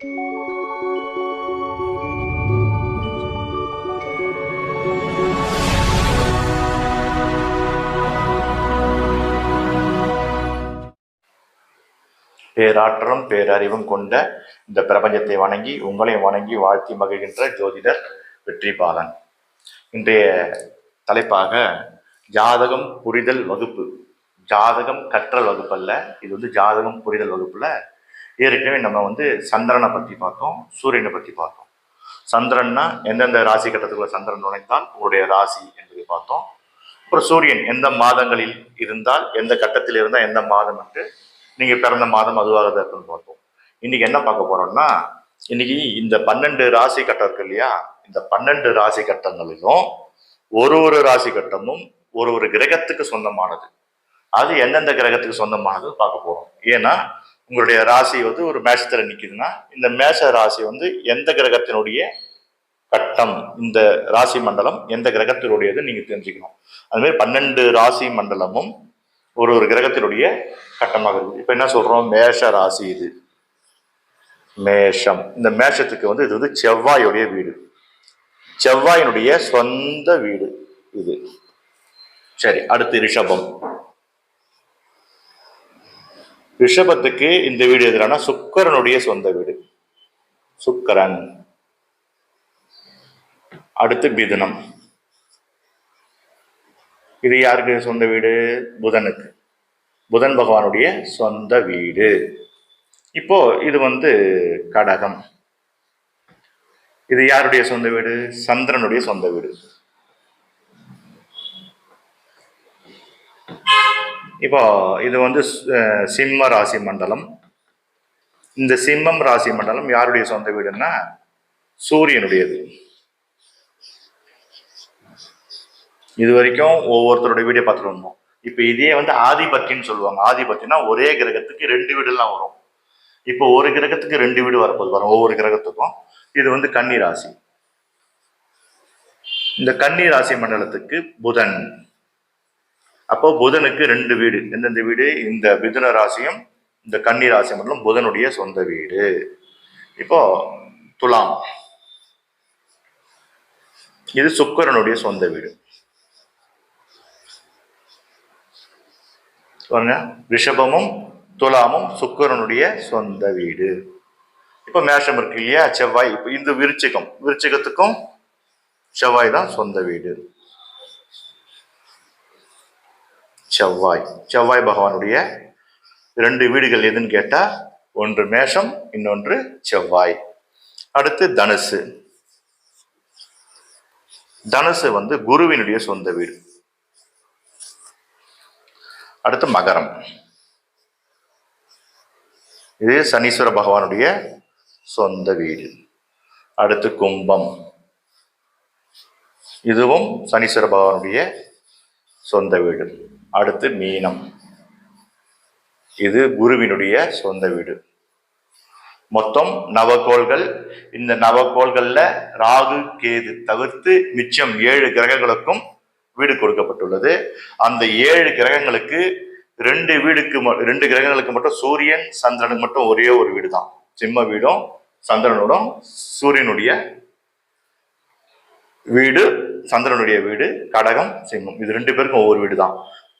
பேராற்றலும் பேரறிவும் கொண்ட இந்த பிரபஞ்சத்தை வணங்கி உங்களை வணங்கி வாழ்த்தி மகிழ்கின்ற ஜோதிடர் வெற்றிபாலன். இன்றைய தலைப்பாக ஜாதகம் புரிதல் வகுப்பு. ஜாதகம் கற்றல் வகுப்பு அல்ல இது வந்து ஜாதகம் புரிதல் வகுப்புல ஏற்கனவே நம்ம வந்து சந்திரனை பற்றி பார்த்தோம் சூரியனை பற்றி பார்த்தோம். சந்திரன்னா எந்தெந்த ராசி கட்டத்துக்குள்ள சந்திரன் நுழைந்தால் உங்களுடைய ராசி என்பதை பார்த்தோம். அப்புறம் சூரியன் எந்த மாதங்களில் இருந்தால் எந்த கட்டத்தில் இருந்தால் எந்த மாதம் என்று நீங்கள் பிறந்த மாதம் அதுவாக தான் இருக்குன்னு பார்த்தோம். இன்னைக்கு என்ன பார்க்க போறோம்னா இன்னைக்கு இந்த பன்னெண்டு ராசி கட்டம் இருக்கு இல்லையா? இந்த பன்னெண்டு ராசி கட்டங்களிலும் ஒரு ஒரு ராசி கட்டமும் ஒரு ஒரு கிரகத்துக்கு சொந்தமானது. அது எந்தெந்த கிரகத்துக்கு சொந்தமானது பார்க்க போறோம். ஏன்னா உங்களுடைய ராசி வந்து ஒரு மேஷத்தில் நிற்கிதுன்னா இந்த மேஷ ராசி வந்து எந்த கிரகத்தினுடைய கட்டம் இந்த ராசி மண்டலம் எந்த கிரகத்தினுடையது நீங்கள் தெரிஞ்சுக்கணும். அதுமாரி பன்னெண்டு ராசி மண்டலமும் ஒரு ஒரு கிரகத்தினுடைய கட்டமாக இருக்குது இப்போ என்ன சொல்கிறோம் மேஷ ராசி இது. மேஷம். இந்த மேஷத்துக்கு வந்து இது வந்து செவ்வாயுடைய வீடு. செவ்வாயினுடைய சொந்த வீடு இது. சரி அடுத்து ரிஷபம். ரிஷபத்துக்கு இந்த வீடு எதிரான சுக்கரனுடைய சொந்த வீடு. சுக்கரன். அடுத்து மிதுனம். இது யாருக்கு சொந்த வீடு? புதனுக்கு. புதன் பகவானுடைய சொந்த வீடு. இப்போ இது வந்து கடகம். இது யாருடைய சொந்த வீடு? சந்திரனுடைய சொந்த வீடு. இப்போ இது வந்து சிம்ம ராசி மண்டலம். இந்த சிம்மம் ராசி மண்டலம் யாருடைய சொந்த வீடுன்னா சூரியனுடையது. இது வரைக்கும் ஒவ்வொருத்தருடைய வீடியோ பார்த்துட்டு வந்தோம். இப்போ இதே வந்து ஆதிபத்தியம்னு சொல்லுவாங்க. ஆதிபத்தியம்னா ஒரே கிரகத்துக்கு ரெண்டு வீடுலாம் வரும். இப்போ ஒரு கிரகத்துக்கு ரெண்டு வீடு வரப்போது வரும் ஒவ்வொரு கிரகத்துக்கும். இது வந்து கன்னி ராசி. இந்த கன்னி ராசி மண்டலத்துக்கு புதன். அப்போ புதனுக்கு ரெண்டு வீடு. எந்தெந்த வீடு? இந்த மிதுன ராசியும் இந்த கன்னி ராசி மட்டும் புதனுடைய சொந்த வீடு. இப்போ துலாம். இது சுக்கரனுடைய சொந்த வீடு. பாருங்க. ரிஷபமும் துலாமும் சுக்கிரனுடைய சொந்த வீடு. இப்போ மேஷம் இருக்கு இல்லையா? செவ்வாய். இப்போ இந்த விருச்சிகம். விருச்சிகத்துக்கும் செவ்வாய் தான் சொந்த வீடு. செவ்வாய். செவ்வாய் பகவானுடைய ரெண்டு வீடுகள் எதுன்னு கேட்டால் ஒன்று மேஷம் இன்னொன்று செவ்வாய். அடுத்து தனுசு. தனுசு வந்து குருவினுடைய சொந்த வீடு. அடுத்து மகரம். இது சனீஸ்வர பகவானுடைய சொந்த வீடு. அடுத்து கும்பம். இதுவும் சனீஸ்வர பகவானுடைய சொந்த வீடு. அடுத்து மீனம். இது குருவினுடைய சொந்த வீடு. மொத்தம் நவகோள்கள் இந்த நவகோள்களில் ராகு கேது தவிர்த்து மிச்சம் ஏழு கிரகங்களுக்கும் வீடு கொடுக்கப்பட்டுள்ளது. அந்த ஏழு கிரகங்களுக்கு ரெண்டு வீடுக்கு ம- ரெண்டு கிரகங்களுக்கு மட்டும் சூரியன் சந்திரனுக்கு மட்டும் ஒரே ஒரு வீடு தான் சிம்ம வீடும் சந்திரனோடும் சூரியனுடைய வீடு சந்திரனுடைய வீடு கடகம் சிம்மம். இது ரெண்டு பேருக்கும் ஒவ்வொரு வீடு தான்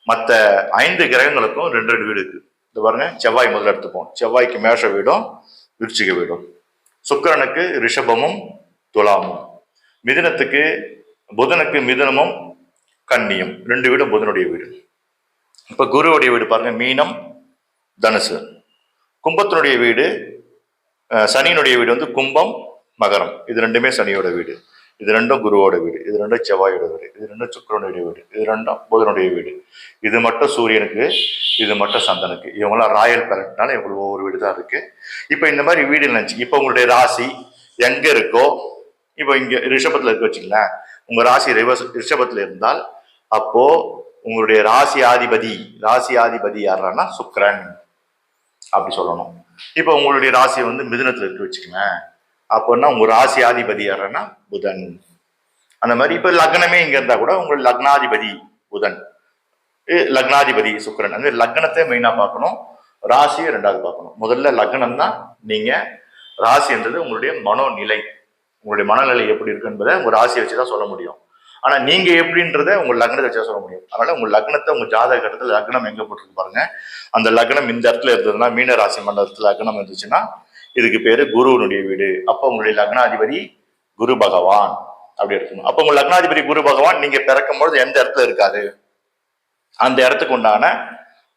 மற்ற ஐந்து கிரகங்களுக்கும் ரெண்டு ரெண்டு வீடு இருக்கு. இது பாருங்க செவ்வாய் முதல்ல எடுத்துப்போம். செவ்வாய்க்கு மேஷ வீடும் விருச்சிக வீடும். சுக்கிரனுக்கு ரிஷபமும் துலாமும். மிதுனத்துக்கு புதனுக்கு மிதுனமும் கன்னியும். ரெண்டு வீடும் புதனுடைய வீடு. இப்ப குருவுடைய வீடு பாருங்க மீனம் தனுசு. கும்பத்தினுடைய வீடு சனியினுடைய வீடு வந்து கும்பம் மகரம். இது ரெண்டுமே சனியோட வீடு. இது ரெண்டும் குருவோட வீடு இது ரெண்டும் செவ்வாயோட வீடு இது ரெண்டும் சுக்கரனுடைய வீடு இது ரெண்டும் புதனுடைய வீடு. இது மட்டும் சூரியனுக்கு இது மட்டும் சந்தனுக்கு இவங்களாம் ராயல் பேலட்னால இவங்களுக்கு ஒவ்வொரு வீடு தான் இருக்கு. இப்போ இந்த மாதிரி வீடு நினைச்சு இப்போ உங்களுடைய ராசி எங்க இருக்கோ இப்போ இங்க ரிஷபத்துல இருக்க வச்சுங்களேன் உங்க ராசி ரிவர்ஸ் ரிஷபத்துல இருந்தால் அப்போ உங்களுடைய ராசி ஆதிபதி ராசி ஆதிபதி யாருன்னா சுக்கரன். அப்படி சொல்லணும். இப்போ உங்களுடைய ராசி வந்து மிதுனத்துல இருக்க வச்சுக்கங்களேன். அப்போன்னா உங்க ராசி ஆதிபதி யாருன்னா புதன். அந்த மாதிரி இப்போ லக்னமே இங்க இருந்தா கூட உங்கள் லக்னாதிபதி புதன். லக்னாதிபதி சுக்கிரன். அந்த மாதிரி லக்னத்தை மெயினா பார்க்கணும். ராசியை ரெண்டாவது பார்க்கணும். முதல்ல லக்னம் தான் நீங்க. ராசின்றது உங்களுடைய மனோநிலை. உங்களுடைய மனநிலை எப்படி இருக்கு என்பதை உங்க ராசியை வச்சு தான் சொல்ல முடியும். ஆனா நீங்க எப்படின்றத உங்க லக்னத்தை வச்சு தான் சொல்ல முடியும். அதனால உங்க லக்னத்தை உங்க ஜாதக கட்டத்துல லக்னம் எங்க போட்டிருக்கு பாருங்க. அந்த லக்னம் இந்த இடத்துல இருந்ததுன்னா மீன ராசி மண்டலத்துல லக்னம் இருந்துச்சுன்னா இதுக்கு பேரு குருவனுடைய வீடு. அப்ப உங்களுடைய லக்னாதிபதி குரு பகவான் அப்படி இருக்கணும் அப்ப உங்க லக்னாதிபதி குரு பகவான் நீங்க பிறக்கும் பொழுது எந்த இடத்துல இருக்காது அந்த இடத்துக்கு உண்டான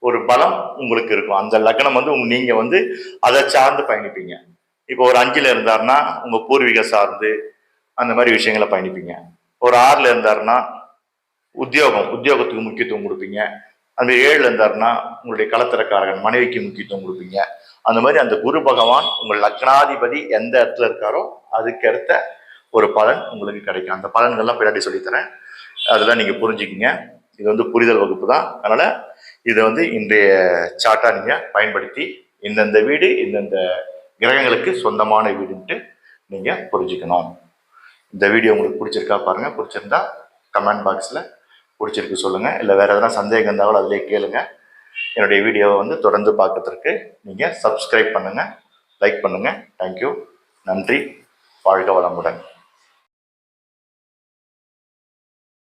ஒரு பலம் உங்களுக்கு இருக்கும். அந்த லக்னம் வந்து உங்க நீங்க வந்து அதை சார்ந்து பயணிப்பீங்க. இப்போ ஒரு அஞ்சுல இருந்தாருன்னா உங்க பூர்வீக சார்ந்து அந்த மாதிரி விஷயங்களை பயணிப்பீங்க. ஒரு ஆறுல இருந்தாருன்னா உத்தியோகம் உத்தியோகத்துக்கு முக்கியத்துவம் கொடுப்பீங்க. அந்த ஏழுல இருந்தாருன்னா உங்களுடைய களத்திரக்காரகன் மனைவிக்கு முக்கியத்துவம் கொடுப்பீங்க. அந்த மாதிரி அந்த குரு பகவான் உங்கள் லக்னாதிபதி எந்த இடத்துல இருக்காரோ அதுக்கடுத்த ஒரு பலன் உங்களுக்கு கிடைக்கும். அந்த பலன்கள்லாம் பின்னாடி சொல்லித்தரேன். அதெல்லாம் நீங்கள் புரிஞ்சுக்கிங்க. இது வந்து புரிதல் வகுப்பு தான். அதனால் இதை வந்து இன்றைய சார்ட்டா நீங்கள் பயன்படுத்தி இந்தந்த வீடு இந்தந்த கிரகங்களுக்கு சொந்தமான வீடுன்ட்டு நீங்கள் புரிஞ்சுக்கணும். இந்த வீடியோ உங்களுக்கு பிடிச்சிருக்கா பாருங்கள் பிடிச்சிருந்தா கமெண்ட் பாக்ஸில் பிடிச்சிருக்கு சொல்லுங்கள் இல்லை வேறு எதனா சந்தேகம் இருந்தாலும் அதிலே கேளுங்கள் என்னுடைய வீடியோவை வந்து தொடர்ந்து பார்க்கறதுக்கு நீங்கள் சப்ஸ்கிரைப் பண்ணுங்கள் லைக் பண்ணுங்கள் தேங்க்யூ நன்றி. வாழ்க வளமுடன்.